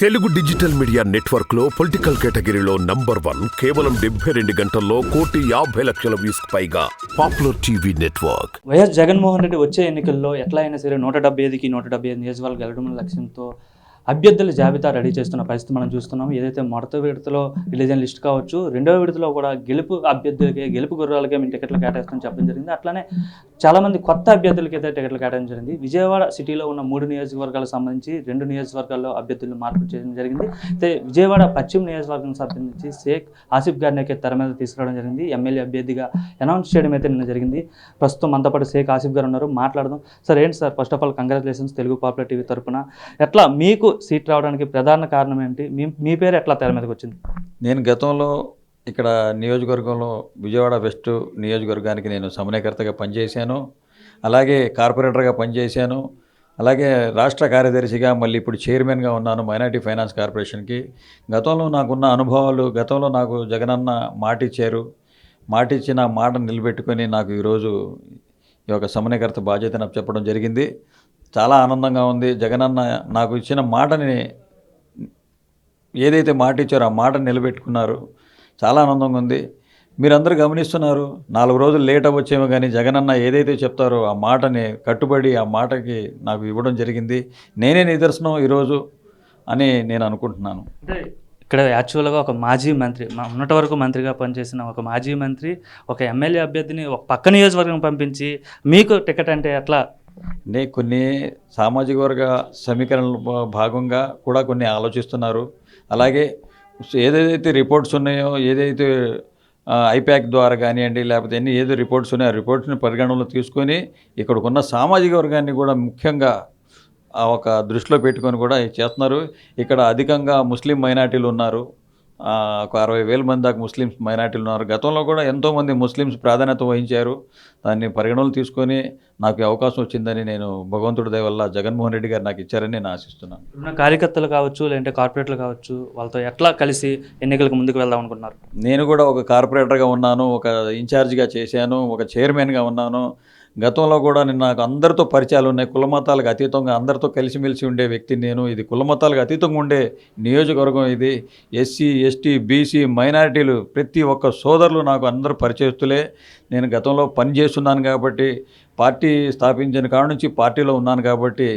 Telugu digital media నెట్వర్క్లో political కేటగిరీలో number one కేవలం డెబ్బై రెండు గంటల్లో కోటి యాభై లక్షల వ్యూస్ పైగా popular TV network. YS Jaganmohan Reddy వచ్చే ఎన్నికల్లో ఎట్లా అయినా సరే నూట డెబ్బై ఐదుకి నూట డెబ్బై ఐదు నియోజకవర్గాలు గెలడం లక్ష్యంతో అభ్యర్థుల జాబితా రెడీ చేస్తున్న పరిస్థితి మనం చూస్తున్నాం. ఏదైతే మొదటి విడతలో రిలీజ్ అయిన లిస్ట్ కావచ్చు రెండవ విడతలో కూడా గెలుపు అభ్యర్థులకి గెలుపు గుర్రాలకే మేము టికెట్లు కేటాయిస్తామని చెప్పడం జరిగింది. అట్లానే చాలామంది కొత్త అభ్యర్థులకి అయితే టికెట్లు కేటాయించడం జరిగింది. విజయవాడ సిటీలో ఉన్న మూడు నియోజకవర్గాలకు సంబంధించి రెండు నియోజకవర్గాల్లో అభ్యర్థులు మార్పు చేయడం జరిగింది. అయితే విజయవాడ పశ్చిమ నియోజకవర్గం సంబంధించి షేక్ ఆసిఫ్ గారిని అయితే తెర మీద తీసుకురావడం జరిగింది. ఎమ్మెల్యే అభ్యర్థిగా అనౌన్స్ చేయడం అయితే నిన్న జరిగింది. ప్రస్తుతం మనతో పాటు షేక్ ఆసిఫ్ గారు ఉన్నారు. మాట్లాడదాం. సార్ ఏంటి sir? First of all congratulations Telugu popular TV తరఫున ఎట్లా మీకు సీట్ రావడానికి ప్రధాన కారణం ఏంటి? మీ మీ పేరు ఎట్లా తెర మీదకి వచ్చింది? నేను గతంలో ఇక్కడ నియోజకవర్గంలో విజయవాడ వెస్ట్ నియోజకవర్గానికి నేను సమన్వయకర్తగా పనిచేశాను. అలాగే కార్పొరేటర్గా పనిచేశాను. అలాగే రాష్ట్ర కార్యదర్శిగా మళ్ళీ ఇప్పుడు చైర్మన్గా ఉన్నాను మైనార్టీ ఫైనాన్స్ కార్పొరేషన్కి. గతంలో నాకున్న అనుభవాలు గతంలో నాకు జగనన్న మాట ఇచ్చారు మాట నా మాట నిలబెట్టుకొని నాకు ఈరోజు ఈ యొక్క సమన్వయకర్త నాకు చెప్పడం జరిగింది. చాలా ఆనందంగా ఉంది. జగనన్న నాకు ఇచ్చిన మాటని ఏదైతే మాట ఇచ్చారో ఆ మాట నిలబెట్టుకున్నారు. చాలా ఆనందంగా ఉంది. మీరందరూ గమనిస్తున్నారు నాలుగు రోజులు లేట్ అవ్వచ్చేమో కానీ జగనన్న ఏదైతే చెప్తారో ఆ మాటని కట్టుబడి ఆ మాటకి నాకు ఇవ్వడం జరిగింది. నేనే నిదర్శనం ఈరోజు అని నేను అనుకుంటున్నాను. అంటే ఇక్కడ యాక్చువల్గా ఒక మాజీ మంత్రి మా ఉన్నటి వరకు మంత్రిగా పనిచేసిన ఒక మాజీ మంత్రి ఒక ఎమ్మెల్యే అభ్యర్థిని ఒక పక్క నియోజకవర్గం పంపించి మీకు టికెట్ అంటే అట్లా అంటే కొన్ని సామాజిక వర్గ సమీకరణల భాగంగా కూడా కొన్ని ఆలోచిస్తున్నారు. అలాగే ఏదైతే రిపోర్ట్స్ ఉన్నాయో ఏదైతే ఐప్యాక్ ద్వారా కానివ్వండి లేకపోతే ఎన్ని ఏదో రిపోర్ట్స్ ఉన్నాయో ఆ రిపోర్ట్స్ని పరిగణనలో తీసుకొని ఇక్కడికున్న సామాజిక వర్గాన్ని కూడా ముఖ్యంగా ఆ ఒక దృష్టిలో పెట్టుకొని కూడా చేస్తున్నారు. ఇక్కడ అధికంగా ముస్లిం మైనార్టీలు ఉన్నారు. ఒక అరవై వేల మంది దాకా ముస్లిమ్స్ మైనార్టీలు ఉన్నారు. గతంలో కూడా ఎంతోమంది ముస్లిమ్స్ ప్రాధాన్యత వహించారు. దాన్ని పరిగణనలు తీసుకొని నాకు అవకాశం వచ్చిందని నేను భగవంతుడి దయ వల్ల జగన్మోహన్ రెడ్డి గారు నాకు ఇచ్చారని నేను ఆశిస్తున్నాను. ఉన్న కార్యకర్తలు కావచ్చు లేదంటే కార్పొరేట్లు కావచ్చు వాళ్ళతో ఎట్లా కలిసి ఎన్నికలకు ముందుకు వెళ్దాం అనుకున్నారు నేను కూడా ఒక కార్పొరేటర్గా ఉన్నాను ఒక ఇన్ఛార్జిగా చేశాను ఒక చైర్మన్గా ఉన్నాను. గతంలో కూడా నేను నాకు అందరితో పరిచయాలు ఉన్నాయి. కులమతాలకు అతీతంగా అందరితో కలిసిమెలిసి ఉండే వ్యక్తిని నేను. ఇది కులమతాలకు అతీతంగా ఉండే నియోజకవర్గం ఇది. ఎస్సీ ఎస్టీ బీసీ మైనారిటీలు ప్రతి ఒక్క సోదరులు నాకు అందరూ పరిచయస్తులే. నేను గతంలో పనిచేస్తున్నాను కాబట్టి పార్టీ స్థాపించిన కాడ నుంచి పార్టీలో ఉన్నాను కాబట్టి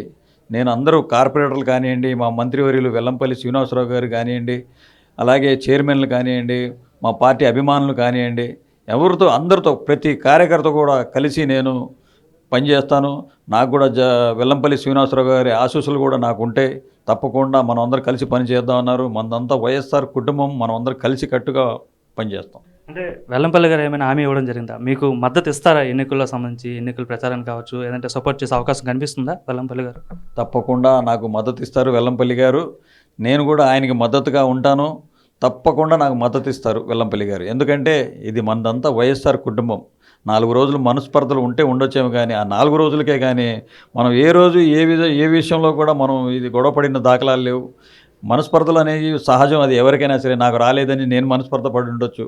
నేను అందరూ కార్పొరేటర్లు కానివ్వండి మా మంత్రివర్యులు వెల్లంపల్లి శ్రీనివాసరావు గారు కానివ్వండి అలాగే చైర్మన్లు కానివ్వండి మా పార్టీ అభిమానులు కానివ్వండి ఎవరితో అందరితో ప్రతి కార్యకర్త కూడా కలిసి నేను పనిచేస్తాను. నాకు కూడా జ వెల్లంపల్లి శ్రీనివాసరావు గారి ఆశీస్సులు కూడా నాకు ఉంటాయి తప్పకుండా మనం అందరం కలిసి పని చేద్దాం అన్నారు. మనదంతా వైఎస్ఆర్ కుటుంబం మనం అందరం కలిసి కట్టుగా పనిచేస్తాం. అంటే వెల్లంపల్లి గారు ఏమైనా హామీ ఇవ్వడం జరిగిందా? మీకు మద్దతు ఇస్తారా ఎన్నికల్లో సంబంధించి ఎన్నికల ప్రచారానికి కావచ్చు ఏదంటే సపోర్ట్ చేసే అవకాశం కనిపిస్తుందా వెల్లంపల్లి గారు? తప్పకుండా నాకు మద్దతు ఇస్తారు వెల్లంపల్లి గారు. నేను కూడా ఆయనకి మద్దతుగా ఉంటాను. తప్పకుండా నాకు మద్దతు ఇస్తారు వెల్లంపల్లి గారు. ఎందుకంటే ఇది మనదంతా వైఎస్ఆర్ కుటుంబం. నాలుగు రోజులు మనస్పర్ధలు ఉంటే ఉండొచ్చేమో కానీ ఆ నాలుగు రోజులకే కానీ మనం ఏ రోజు ఏ విధ ఏ విషయంలో కూడా మనం ఇది గొడవపడిన దాఖలాలు లేవు. మనస్పర్ధలు అనేవి సహజం. అది ఎవరికైనా సరే నాకు రాలేదని నేను మనస్పర్ధ పడి ఉండొచ్చు.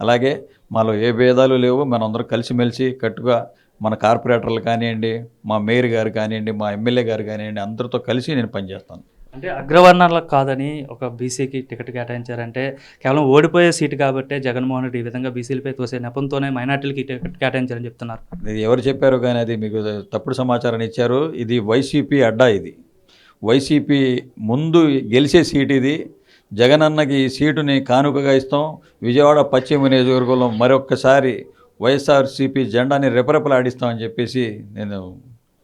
అలాగే మాలో ఏ భేదాలు లేవు. మనందరం కలిసిమెలిసి కట్టుగా మన కార్పొరేటర్లు కానివ్వండి మా మేయర్ గారు కానివ్వండి మా ఎమ్మెల్యే గారు కానివ్వండి అందరితో కలిసి నేను పనిచేస్తాను. అంటే అగ్రవర్ణాలకు కాదని ఒక బీసీకి టికెట్ కేటాయించారంటే కేవలం ఓడిపోయే సీటు కాబట్టే జగన్మోహన్ రెడ్డి ఈ విధంగా బీసీలపై తోసే నెపంతోనే మైనార్టీలకి టికెట్ కేటాయించారని చెప్తున్నారు. ఇది ఎవరు చెప్పారు కానీ అది మీకు తప్పుడు సమాచారాన్ని ఇచ్చారు. ఇది వైసీపీ అడ్డా ఇది. వైసీపీ ముందు గెలిచే సీట్ ఇది. జగనన్నకి ఈ సీటుని కానుకగా ఇస్తాం. విజయవాడ పశ్చిమ నియోజకవర్గంలో మరొక్కసారి వైఎస్ఆర్సీపీ జెండాని రెపరెపలాడిస్తామని చెప్పేసి నేను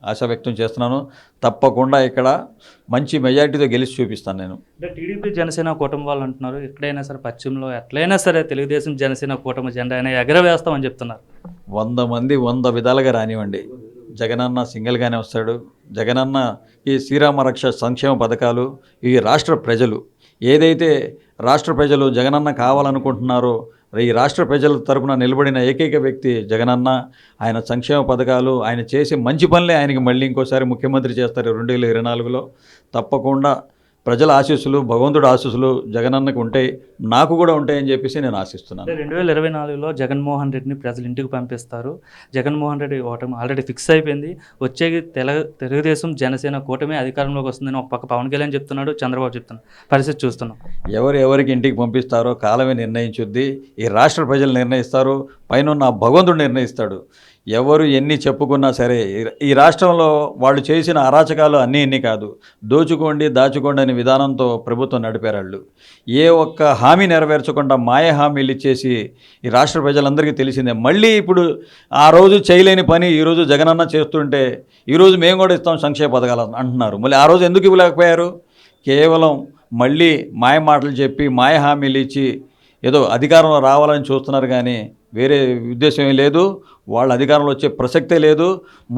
ఆశ వ్యక్తం చేస్తున్నాను. తప్పకుండా ఇక్కడ మంచి మెజారిటీతో గెలిచి చూపిస్తాను నేను. అంటే టీడీపీ జనసేన కూటమి వాళ్ళు అంటున్నారు ఎక్కడైనా సరే పశ్చిమలో ఎట్లయినా సరే తెలుగుదేశం జనసేన కూటమి జెండా అయినా ఎగరవేస్తామని చెప్తున్నారు. వంద మంది వంద విధాలుగా రానివ్వండి. జగనన్న సింగిల్గానే వస్తాడు. జగనన్న ఈ శ్రీరామ రక్ష సంక్షేమ పథకాలు ఈ రాష్ట్ర ప్రజలు. ఏదైతే రాష్ట్ర ప్రజలు జగనన్న కావాలనుకుంటున్నారో ఈ రాష్ట్ర ప్రజల తరపున నిలబడిన ఏకైక వ్యక్తి జగనన్న. ఆయన సంక్షేమ పథకాలు ఆయన చేసే మంచి పనులే ఆయనకి మళ్ళీ ఇంకోసారి ముఖ్యమంత్రి చేస్తారు రెండు వేల ఇరవై నాలుగులో. తప్పకుండా ప్రజల ఆశీస్సులు భగవంతుడి ఆశీస్సులు జగనన్నకు ఉంటాయి నాకు కూడా ఉంటాయని చెప్పేసి నేను ఆశిస్తున్నాను. రెండు వేల ఇరవై నాలుగులో జగన్మోహన్ రెడ్డిని ప్రజలు ఇంటికి పంపిస్తారు. జగన్మోహన్ రెడ్డి ఓటమి ఆల్రెడీ ఫిక్స్ అయిపోయింది. వచ్చే తెల తెలుగుదేశం జనసేన కూటమి అధికారంలోకి వస్తుందని ఒక పక్క పవన్ కళ్యాణ్ చెప్తున్నాడు చంద్రబాబు చెప్తున్నాడు. పరిస్థితి చూస్తున్నాం. ఎవరు ఎవరికి ఇంటికి పంపిస్తారో కాలమే నిర్ణయించుద్ది. ఈ రాష్ట్ర ప్రజలు నిర్ణయిస్తారు. పైన భగవంతుడు నిర్ణయిస్తాడు. ఎవరు ఎన్ని చెప్పుకున్నా సరే ఈ- రాష్ట్రంలో వాళ్ళు చేసిన అరాచకాలు అన్నీ ఇన్ని కాదు. దోచుకోండి దాచుకోండి అనే విధానంతో ప్రభుత్వం నడిపేరాళ్ళు. ఏ ఒక్క హామీ నెరవేర్చకుండా మాయ హామీలు ఇచ్చేసి ఈ రాష్ట్ర ప్రజలందరికీ తెలిసిందే. మళ్ళీ ఇప్పుడు ఆ రోజు చేయలేని పని ఈరోజు జగనన్న చేస్తుంటే ఈరోజు మేము కూడా ఇస్తాం సంక్షేమ పథకాలు అంటున్నారు. మళ్ళీ ఆ రోజు ఎందుకు ఇవ్వలేకపోయారు? కేవలం మళ్ళీ మాయ మాటలు చెప్పి మాయ హామీలు ఇచ్చి ఏదో అధికారంలో రావాలని చూస్తున్నారు కానీ వేరే ఉద్దేశం ఏం లేదు. వాళ్ళ అధికారంలో వచ్చే ప్రసక్తే లేదు.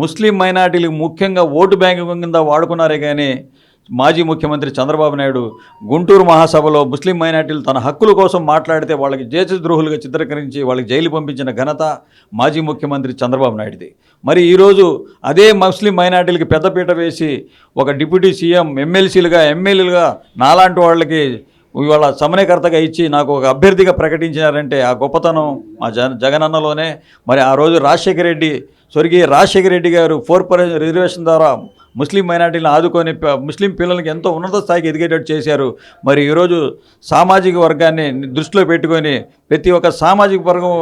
ముస్లిం మైనార్టీలు ముఖ్యంగా ఓటు బ్యాంకు కింద వాడుకున్నారే కానీ మాజీ ముఖ్యమంత్రి చంద్రబాబు నాయుడు గుంటూరు మహాసభలో ముస్లిం మైనార్టీలు తన హక్కుల కోసం మాట్లాడితే వాళ్ళకి దేశద్రోహులుగా చిత్రీకరించి వాళ్ళకి జైలు పంపించిన ఘనత మాజీ ముఖ్యమంత్రి చంద్రబాబు నాయుడుది. మరి ఈరోజు అదే ముస్లిం మైనార్టీలకి పెద్దపీట వేసి ఒక డిప్యూటీ సీఎం ఎమ్మెల్సీలుగా ఎమ్మెల్యేలుగా నాలాంటి వాళ్ళకి ఇవాళ సమన్వయకర్తగా ఇచ్చి నాకు ఒక అభ్యర్థిగా ప్రకటించినారంటే ఆ గొప్పతనం మా జన జగనన్నలోనే. మరి ఆ రోజు రాజశేఖర రెడ్డి స్వర్గీయ రాజశేఖర రెడ్డి గారు ఫోర్ పర్సెంట్ రిజర్వేషన్ ద్వారా ముస్లిం మైనార్టీలను ఆదుకొని ముస్లిం పిల్లలకి ఎంతో ఉన్నత స్థాయికి ఎదిగేటట్టు చేశారు. మరి ఈరోజు సామాజిక వర్గాన్ని దృష్టిలో పెట్టుకొని ప్రతి ఒక్క సామాజిక వర్గం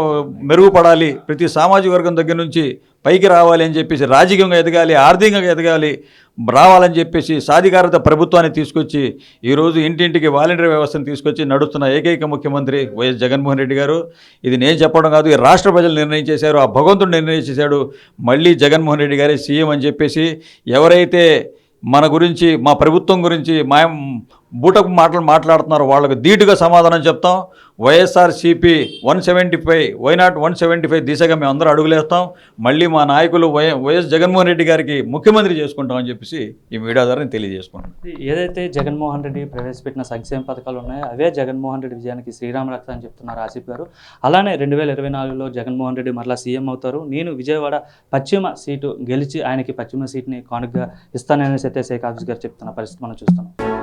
మెరుగుపడాలి. ప్రతి సామాజిక వర్గం దగ్గర నుంచి పైకి రావాలి అని చెప్పేసి రాజకీయంగా ఎదగాలి ఆర్థికంగా ఎదగాలి రావాలని చెప్పేసి సాధికారత ప్రభుత్వాన్ని తీసుకొచ్చి ఈరోజు ఇంటింటికి వాలంటీర్ వ్యవస్థను తీసుకొచ్చి నడుస్తున్న ఏకైక ముఖ్యమంత్రి వైఎస్ జగన్మోహన్ రెడ్డి గారు. ఇది నేను చెప్పడం కాదు ఈ రాష్ట్ర ప్రజలు నిర్ణయం చేశారు ఆ భగవంతుడు నిర్ణయం చేశాడు. మళ్ళీ జగన్మోహన్ రెడ్డి గారే సీఎం అని చెప్పేసి ఎవరైతే మన గురించి మా ప్రభుత్వం గురించి మా బూటకు మాటలు మాట్లాడుతున్నారు. వాళ్ళకు ధీటుగా సమాధానం చెప్తాం. YSR CP one seventy five why not one seventy five దిశగా మేము అందరూ అడుగులేస్తాం. మళ్ళీ మా నాయకులు వై వైఎస్ జగన్మోహన్ రెడ్డి గారికి ముఖ్యమంత్రి చేసుకుంటామని చెప్పేసి ఈ మీడియా ద్వారా తెలియజేసుకుంటాం ఏదైతే జగన్మోహన్ రెడ్డి ప్రవేశపెట్టిన సంక్షేమ పథకాలు ఉన్నాయో అవే జగన్మోహన్ రెడ్డి విజయానికి శ్రీరామ రక్త అని చెప్తున్నారు ఆసిఫ్ గారు. అలానే రెండు వేల ఇరవై నాలుగులో జగన్మోహన్ రెడ్డి మరలా సీఎం అవుతారు. నేను విజయవాడ పశ్చిమ సీటు గెలిచి ఆయనకి పశ్చిమ సీట్ని కానుకగా ఇస్తాననేసి అయితే శేఖ్ ఆఫీస్ గారు చెప్తున్న పరిస్థితి మనం చూస్తున్నాం.